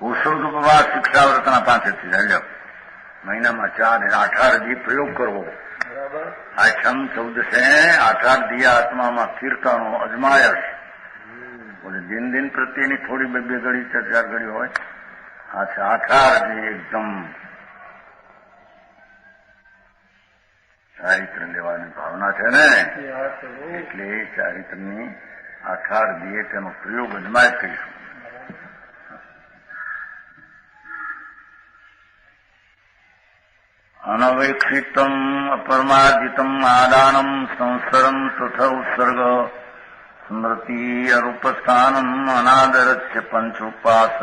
પુરુષોત્ત ઉપવાસ શિક્ષાવ્રતના પાસેથી ચાલ્યો મહિનામાં ચાર અઢાર દી પ્રયોગ કરવો. આ છમ ચૌદસે અઢાર દિયા આત્મામાં કીર્તનો અજમાયશ બોલે દિન દિન પ્રત્યેની થોડી બે બે ઘડી ચાર ચાર ઘડી હોય. આ છે અઢાર દી એકદમ ચારિત્ર લેવાની ભાવના છે ને? એટલે ચારિત્રની અઠાર દીએ તેનો પ્રયોગ અજમાય કરીશું. અનવેક્ષિતમ અપરમાર્જિતમ આદાનમ સંસરમ તથ ઉત્સર્ગ સ્મૃતિ અરૂપસ્થાનમ અનાદરસ્ય પંચ ઉપાસ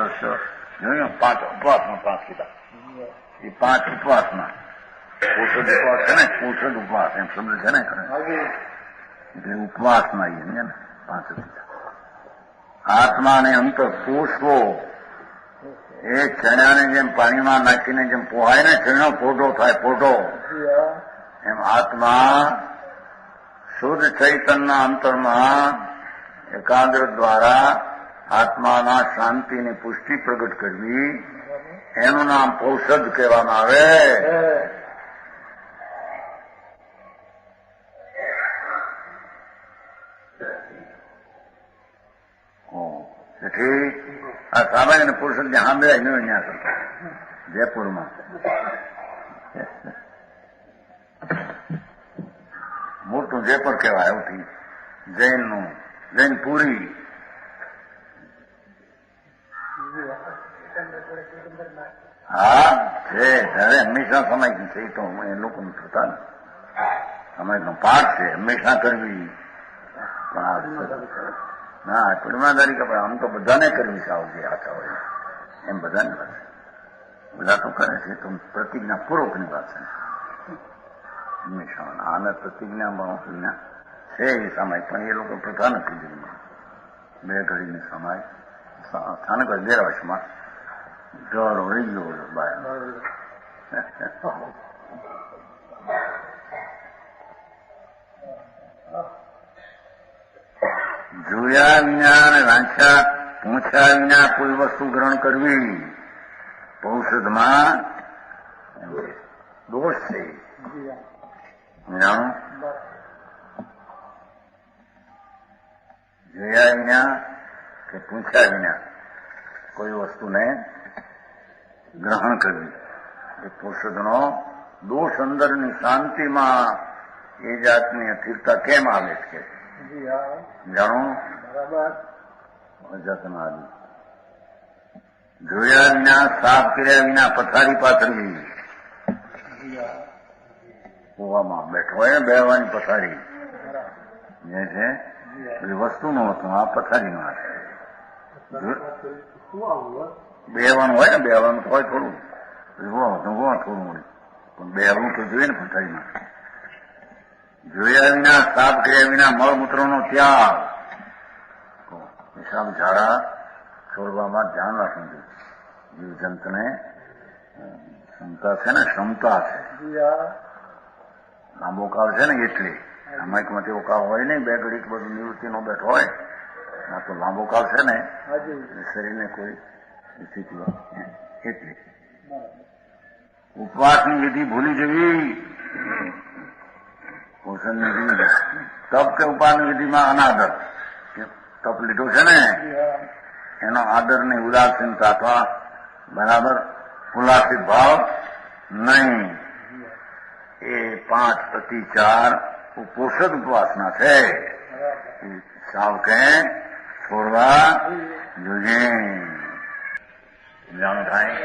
જોયું પાંચ ઉપવાસમાં પાંચ કીધા એ પાંચ ઉપવાસમાં ઔષધ ઉપવાસ છે ને ઔષધ ઉપવાસ એમ શબ્દ છે ને એટલે ઉપવાસમાં એ ને પાંચ કીધા આત્માને અંતર પોષવો એ ચણાને જેમ પાણીમાં નાખીને જેમ પોહાય ને ચણો પોટો થાય પોટો એમ આત્મા શુદ્ધ ચૈતનના અંતરમાં એકાગ્ર દ્વારા આત્માના શાંતિની પુષ્ટિ પ્રગટ કરવી. એનું નામ ઔષધ કહેવામાં આવે. તેથી આ સામાન્ય પુરુષો જ્યાં સાંભળ્યા એનો અહીંયા હતો જયપુરમાં. મોટું જયપુર કહેવાય એવું જૈનનું જૈનપુરી જી હા હા છે ત્યારે હંમેશા સમય છે તો એ લોકોને થતા ને સમયનો પાઠ છે, હંમેશા કરવી. પણ આ ના ઈમાનદારી કે આમ તો બધાને કરવી સાવ જે આતા હોય. એમ બધાને વાત. બધા તો કરે છે, તો પ્રતિજ્ઞા પૂર્વકની વાત છે. આને પ્રતિજ્ઞા પ્રતિજ્ઞા છે એ સમય, પણ એ લોકો પ્રથા નથી દીધી બે ઘડીની સમય સ્થાનક અગિયારસમાં ઢળ ઓળી ગયો બહાર જોયા વિના અને વાંચ્યા પૂછ્યા વિના કોઈ વસ્તુ ગ્રહણ કરવી. ઔષધમાં દોષ છે. જોયા. વિના કે પૂછ્યા વિના કોઈ વસ્તુને ગ્રહણ કરવી. એ ઔષધનો દોષ અંદરની શાંતિમાં એ જાતની અસ્થિરતા કેમ આવે છે? જી હા. જાણો? બરાબર. જાતના જોયા વિના સાફ કર્યા વિના પથારી પાથરી કુવામાં બેઠો હોય ને બેહવાની પથારી. જે છે એ વસ્તુ નો વસ્તુનું હતું આ પથારીમાં શું હોય? ને બેવાનું હોય થોડું. ઊભો ઊભો થોડું પણ બેવું તો જોઈએ ને પથારીમાં. જોયા વિના સાફ કર્યા વિના મળમૂત્રોનો ત્યાગ. પેશાબ ઝાડા છોડવામાં ધ્યાન રાખવું જોઈએ. જીવજંતુને ક્ષમતા છે ને ક્ષમતા છે. લાંબો કાળ છે ને એટલે. આમાં તેવો કાળ હોય નહીં બે ઘડી બધું નિવૃત્તિનો બેઠો હોય. આ તો લાંબો કાળ છે ને શરીરને કોઈ સ્થિતિ. એટલે. ઉપવાસની વિધિ ભૂલી જવી. ભૂષણની વિધિ તપ કે ઉપાની વિધિમાં અનાદર. તપ લીધો છે ને? એનો આદર ને ઉદાસીન અથવા બરાબર ખુલાસી ભાવ નહીં. એ પાંચ પ્રતિ ચાર પોષક ઉપવાસના છે. સાવ કે છોડવા જોઈએ. જાણ થાય